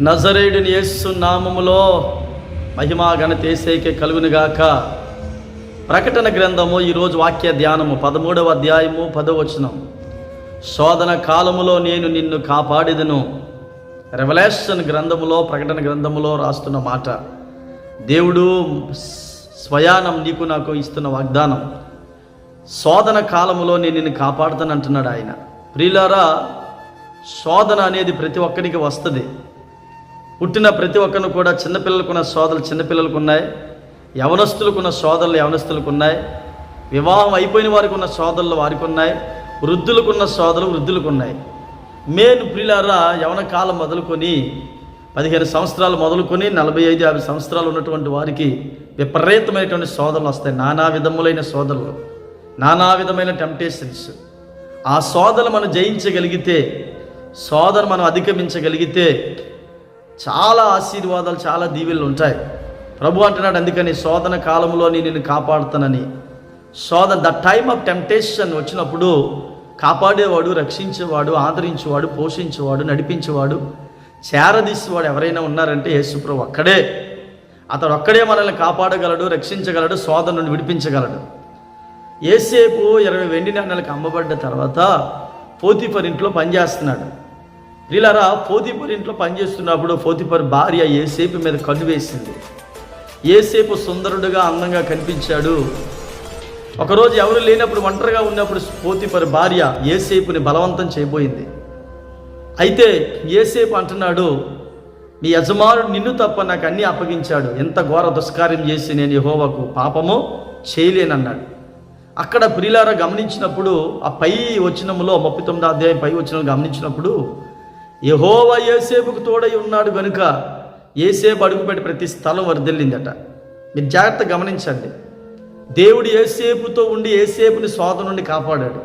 నజరేయుడిని యేసు నామములో మహిమా ఘనతేసేకే కలుగునుగాక. ప్రకటన గ్రంథము ఈరోజు వాక్య ధ్యానము పదమూడవ అధ్యాయము పదవచనం శోధన కాలములో నేను నిన్ను కాపాడిదను. రెవల్యూషన్ గ్రంథములో ప్రకటన గ్రంథములో రాస్తున్న మాట. దేవుడు స్వయానం నీకు నాకు ఇస్తున్న వాగ్దానం. శోధన కాలములో నేను నిన్ను కాపాడుతానంటున్నాడు ఆయన. ప్రియులారా శోధన అనేది ప్రతి ఒక్కరికి వస్తుంది. పుట్టిన ప్రతి ఒక్కరు కూడా చిన్నపిల్లలకున్న సోదరులు చిన్నపిల్లలకు ఉన్నాయి యవనస్తులకున్న సోదరులు యవనస్తులకు ఉన్నాయి వివాహం అయిపోయిన వారికి ఉన్న సోదరులు వారికి ఉన్నాయి వృద్ధులకున్న సోదరులు వృద్ధులకు ఉన్నాయి మేను ప్రియులారా యవన కాలం మొదలుకొని పదిహేను సంవత్సరాలు మొదలుకొని నలభై ఐదు యాభై సంవత్సరాలు ఉన్నటువంటి వారికి విపరీతమైనటువంటి సోదరులు వస్తాయి. నానా విధములైన సోదరులు నానా విధమైన టెంప్టేషన్స్ ఆ సోదరులు మనం జయించగలిగితే సోదరు మనం అధిగమించగలిగితే చాలా ఆశీర్వాదాలు చాలా దీవెలు ఉంటాయి. ప్రభు అంటున్నాడు అందుకని శోధన కాలంలో నేను నిన్ను కాపాడుతానని. శోధన ద టైమ్ ఆఫ్ టెంప్టేషన్ వచ్చినప్పుడు కాపాడేవాడు రక్షించేవాడు ఆదరించేవాడు పోషించేవాడు నడిపించేవాడు చేరదీసేవాడు ఎవరైనా ఉన్నారంటే యేసుప్రభు ఒక్కడే అతడు ఒక్కడే మనల్ని కాపాడగలడు రక్షించగలడు శోధన నుండి విడిపించగలడు. ఏసేపు ఇరవై వెండి నాణ్యాలకు అమ్మబడ్డ తర్వాత పోతిఫర్ ఇంట్లో పనిచేస్తున్నాడు. వీళ్ళరా పోతిపర్ ఇంట్లో పనిచేస్తున్నప్పుడు పోతిపర్ భార్య ఏసేపు మీద కన్ను వేసింది. ఏసేపు సుందరుడుగా అందంగా కనిపించాడు. ఒకరోజు ఎవరు లేనప్పుడు ఒంటరిగా ఉన్నప్పుడు పోతిపర్ భార్య ఏసేపుని బలవంతం చేయబోయింది. అయితే ఏసేపు అంటున్నాడు నీ యజమానుడు నిన్ను తప్ప నాకు అన్నీ అప్పగించాడు. ఎంత ఘోర దుష్కార్యం చేసి నేను యెహోవాకు పాపము చేయలేనన్నాడు. అక్కడ ప్రియులారా గమనించినప్పుడు ఆ పై వచనములో ముప్పై తొమ్మిది అధ్యాయం పై వచనం గమనించినప్పుడు యహోవ ఏసేపుకు తోడై ఉన్నాడు కనుక ఏసేపు అడుగుపెట్టి ప్రతి స్థలం వర్దిల్లిందట మీరు జాగ్రత్త గమనించండి. దేవుడు ఏసేపుతో ఉండి ఏసేపుని శోధ నుండి కాపాడాడు.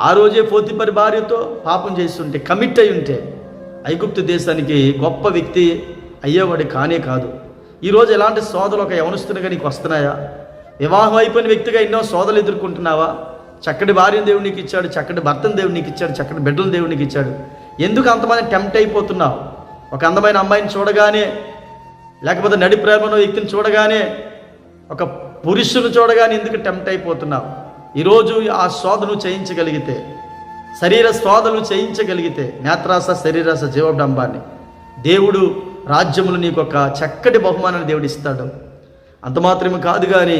ఆ రోజే పోతిపరి భార్యతో పాపం చేస్తుంటే కమిట్ అయి ఉంటే ఐగుప్తు దేశానికి గొప్ప వ్యక్తి అయ్యేవాడు కానే కాదు. ఈరోజు ఎలాంటి సోదలు ఒక యవనస్తునిగా నీకు వస్తున్నాయా? వివాహం అయిపోయిన వ్యక్తిగా ఎన్నో సోదలు ఎదుర్కొంటున్నావా? చక్కటి భార్యను దేవుడు నీకు ఇచ్చాడు చక్కటి భర్తను దేవుడు నీకు ఇచ్చాడు చక్కటి బిడ్డలు దేవుడు నీకు ఇచ్చాడు. ఎందుకు అంతమంది టెంప్ట్ అయిపోతున్నావు ఒక అందమైన అమ్మాయిని చూడగానే లేకపోతే నడి ప్రేమను వ్యక్తిని చూడగానే ఒక పురుషుని చూడగానే ఎందుకు టెంప్ట్ అయిపోతున్నావు ఈరోజు ఆ శోధను చేయించగలిగితే శరీర శోధను చేయించగలిగితే నేత్రాస శరీరాస జీవడంబాన్ని దేవుడు రాజ్యములు నీకు ఒక చక్కటి బహుమానాన్ని దేవుడు ఇస్తాడు. అంత మాత్రమే కాదు కానీ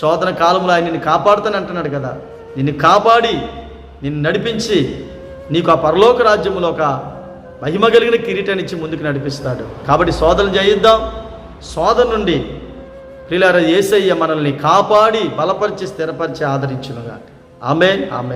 శోధన కాలంలో ఆయన నిన్ను కాపాడుతాను అంటున్నాడు కదా. నిన్ను కాపాడి నిన్ను నడిపించి నీకు ఆ పరలోక రాజ్యములో ఒక మహిమ కలిగిన కిరీటాన్ని ఇచ్చి ముందుకు నడిపిస్తాడు. కాబట్టి శోధన చేయిద్దాం శోధన నుండి ప్రిలార ఏసయ్య మనల్ని కాపాడి బలపరిచి స్థిరపరిచి ఆదరించునుగా ఆమె ఆమె